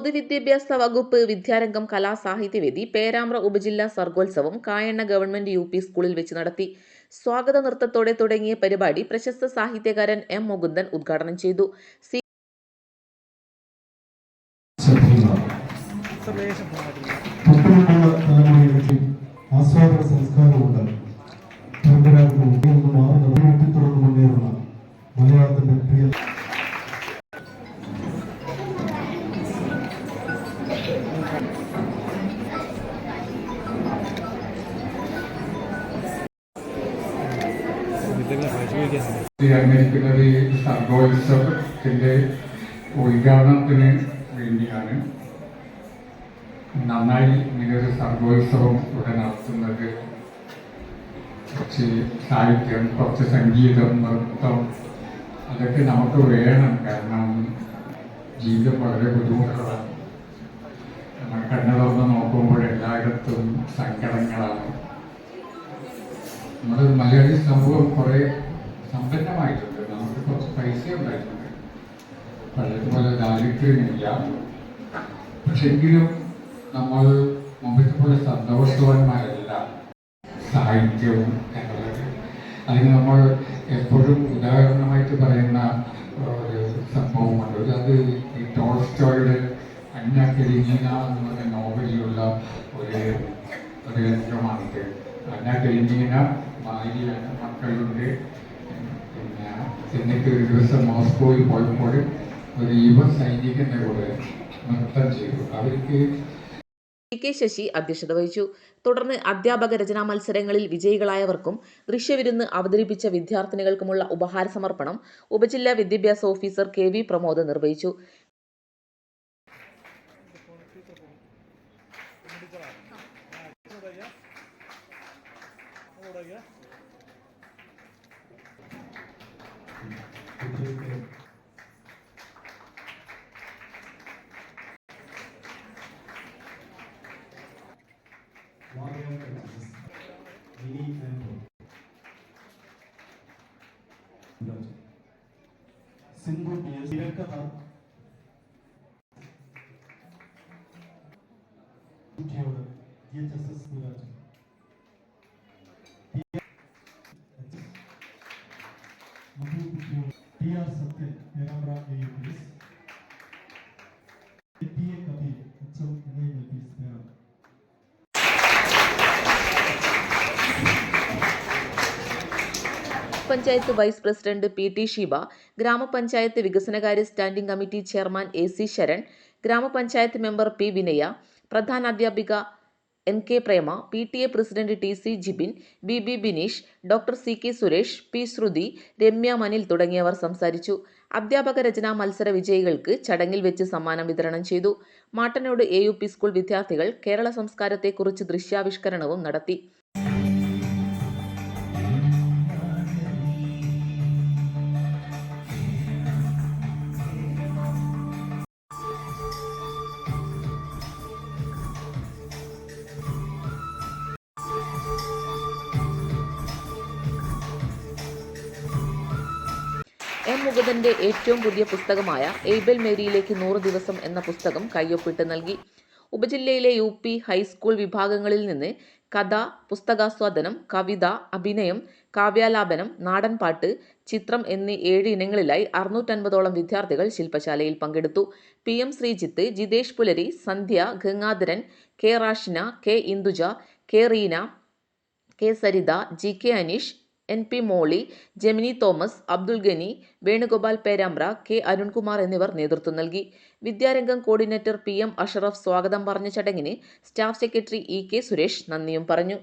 പൊതുവിദ്യാഭ്യാസ വകുപ്പ് വിദ്യാരംഗം കലാസാഹിത്യവേദി പേരാമ്പ്ര ഉപജില്ലാ സർഗോത്സവം കായണ്ണ ഗവൺമെന്റ് യു സ്കൂളിൽ വെച്ച് നടത്തി. സ്വാഗത നൃത്തത്തോടെ തുടങ്ങിയ പരിപാടി പ്രശസ്ത സാഹിത്യകാരൻ എം മുകുന്ദൻ ഉദ്ഘാടനം ചെയ്തു. ആസ്വാദന സംസ്കാരമുണ്ട്. തീരുമാനിക്കുന്നത് ഈ സർഗോത്സവത്തിന്റെ ഉദ്ഘാടനത്തിന് വേണ്ടിയാണ് നന്നായി ഇങ്ങനൊരു സർഗോത്സവം ഇവിടെ നടത്തുന്നത്. കുറച്ച് സാഹിത്യം കുറച്ച് സംഗീതം നൃത്തം അതൊക്കെ നമുക്ക് വേണം. കാരണം ജീവിതം വളരെ ബുദ്ധിമുട്ടുകളാണ് നമ്മൾ കണ്ണുറന്ന് നോക്കുമ്പോൾ എല്ലായിടത്തും സങ്കടങ്ങളാണ്. നമ്മുടെ മലയാളി സമൂഹം കുറെ സമ്പന്നമായിട്ടുണ്ട്. നമുക്ക് കുറച്ച് പൈസ ഉണ്ടായിട്ടുണ്ട്. പഴയതുപോലെ ദാരിദ്ര്യമില്ല. പക്ഷെ എങ്കിലും നമ്മൾ മുമ്പത്തെ പോലെ സന്തോഷവാന്മാരല്ല. സാഹിത്യവും എന്നുള്ളത്. അതിന് നമ്മൾ എപ്പോഴും ഉദാഹരണമായിട്ട് പറയുന്ന ഒരു സംഭവമുണ്ട്. അത് ഈ ടോൾസ്റ്റോയുടെ അന്ന കരീനീന എന്ന് പറഞ്ഞ നോവലിലുള്ള ഒരു ഒരു യന്ത്രമാണിത് അന്ന കരീനീന ഭാര്യ മക്കളുണ്ട്. പിന്നെ ചെന്നൈക്ക് ഒരു ദിവസം മോസ്കോയിൽ പോയപ്പോൾ ഒരു യുവ സൈനികന്റെ കൂടെ നൃത്തം ചെയ്തു. അവർക്ക് കെ ശശി അധ്യക്ഷത വഹിച്ചു. തുടർന്ന് അധ്യാപക രചനാ മത്സരങ്ങളിൽ വിജയികളായവർക്കും ദൃശ്യവിരുന്ന് അവതരിപ്പിച്ച വിദ്യാർത്ഥിനികൾക്കുമുള്ള ഉപഹാര സമർപ്പണം ഉപജില്ലാ വിദ്യാഭ്യാസ ഓഫീസർ കെ വി പ്രമോദ് നിർവഹിച്ചു. സിന്ധു പി എസ് തിരക്കഥ കുട്ടിയോട് T H S S Gururaj മധുകുട്ടിയോട് T R Sathyan Perambra A U P S T A Kabeer H M N L P S Perambra panchayat vice president P T Sheeba ഗ്രാമപഞ്ചായത്ത് വികസനകാര്യ standing committee chairman A C Sharan ഗ്രാമപഞ്ചായത്ത് member P Vinaya പ്രധാനാധ്യാപിക N K Prema P T A president T C Jibin B B Bineesh doctor C K Suresh P Shruthi Ramya Manil തുടങ്ങിയവർ സംസാരിച്ചു. അധ്യാപക രചനാ മത്സര വിജയികൾക്ക് ചടങ്ങിൽ വെച്ച് സമ്മാനം വിതരണം ചെയ്തു. മാട്ടനോട് എ യു പി സ്കൂൾ വിദ്യാർത്ഥികൾ കേരള സംസ്കാരത്തെക്കുറിച്ച് ദൃശ്യാവിഷ്കരണവും നടത്തി. എം. മുകുന്ദന്റെ ഏറ്റവും പുതിയ പുസ്തകമായ എയ്ബൽ മേരിയിലേക്ക് നൂറ് ദിവസം എന്ന പുസ്തകം കയ്യൊപ്പിട്ട് നൽകി. ഉപജില്ലയിലെ യു പി ഹൈസ്കൂൾ വിഭാഗങ്ങളിൽ നിന്ന് കഥ പുസ്തകാസ്വാദനം കവിത അഭിനയം കാവ്യാലാപനം നാടൻപാട്ട് ചിത്രം എന്നീ ഏഴ് ഇനങ്ങളിലായി അറുന്നൂറ്റൻപതോളം വിദ്യാർത്ഥികൾ ശില്പശാലയിൽ പങ്കെടുത്തു. P. M. Sreejith Jithesh Pulari Sandhya Gangadharan K. Rashina K. Induja K. Reena K. Saritha G. K. Aneesh N P Molly Gemini Thomas Abdul Ghani Venugopal Perambra K Arunkumar എന്നിവർ നേതൃത്വം നൽകി. Vidyarangam coordinator P M Ashraf സ്വാഗതം പറഞ്ഞ ചടങ്ങിന് staff secretary E K Suresh നന്ദിയും പറഞ്ഞു.